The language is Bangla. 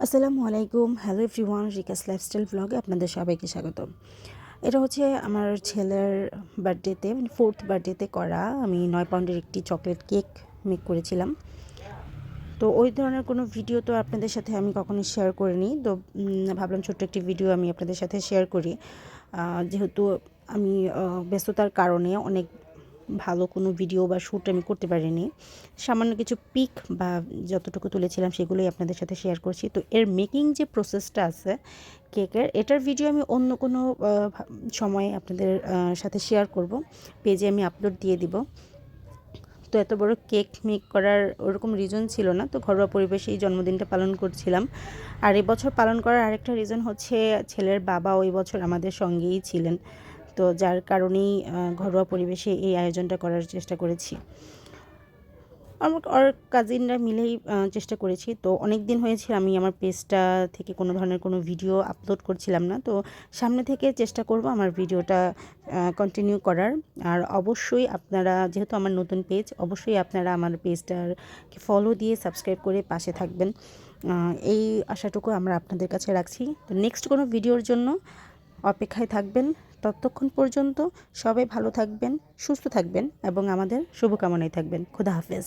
আসসালামু আলাইকুম। হ্যালো এভরিওয়ান রিকাস লাইফস্টাইল ব্লগে আপনাদের সবাইকে স্বাগত এটা হচ্ছে আমার ছেলের বার্থডেতে মানে ফোর্থ বার্থডেতে করা। আমি নয় পাউন্ডের একটি চকলেট কেক মেক করেছিলাম। তো ওই ধরনের কোনো ভিডিও তো আপনাদের সাথে আমি কখনো শেয়ার করিনি। তো ভাবলাম ছোট্ট একটি ভিডিও আমি আপনাদের সাথে শেয়ার করি। যেহেতু আমি ব্যস্ততার কারণে অনেক ভালো কোনো ভিডিও বা শ্যুট আমি করতে পারিনি। সামান্য কিছু পিক বা যতটুকু তুলেছিলাম সেগুলোই আপনাদের সাথে শেয়ার করছি। তো এর মেকিং যে প্রসেসটা আছে কেকের এটার ভিডিও আমি অন্য কোনো সময়ে আপনাদের সাথে শেয়ার করব। পেজে আমি আপলোড দিয়ে দিব। তো এত বড় কেক মেক করার ওরকম রিজন ছিল না। তো ঘরোয়া পরিবেশে এই জন্মদিনটা পালন করছিলাম। আর এবছর পালন করার আরেকটা রিজন হচ্ছে ছেলের বাবা ওই বছর আমাদের সঙ্গেই ছিলেন। তো যার কারণেই ঘরোয়া পরিবেশে এই আয়োজনটা করার চেষ্টা করেছি। আমার আর কাজিনরা মিলেই চেষ্টা করেছি। তো অনেক দিন হয়েছে আমি আমার পেজটা থেকে কোনো ধরনের কোনো ভিডিও আপলোড করছিলাম না। তো সামনে থেকে চেষ্টা করব আমার ভিডিওটা কন্টিনিউ করার। আর অবশ্যই আপনারা, যেহেতু আমার নতুন পেজ অবশ্যই আপনারা আমার পেজটাকে ফলো দিয়ে সাবস্ক্রাইব করে পাশে থাকবেন। এই আশাটুকু আমরা আপনাদের কাছে রাখছি। তো নেক্সট কোনো ভিডিওর জন্য অপেক্ষায় থাকবেন। ততক্ষণ পর্যন্ত সবাই ভালো থাকবেন সুস্থ থাকবেন এবং আমাদের শুভকামনায় থাকবেন। খুদা হাফেজ।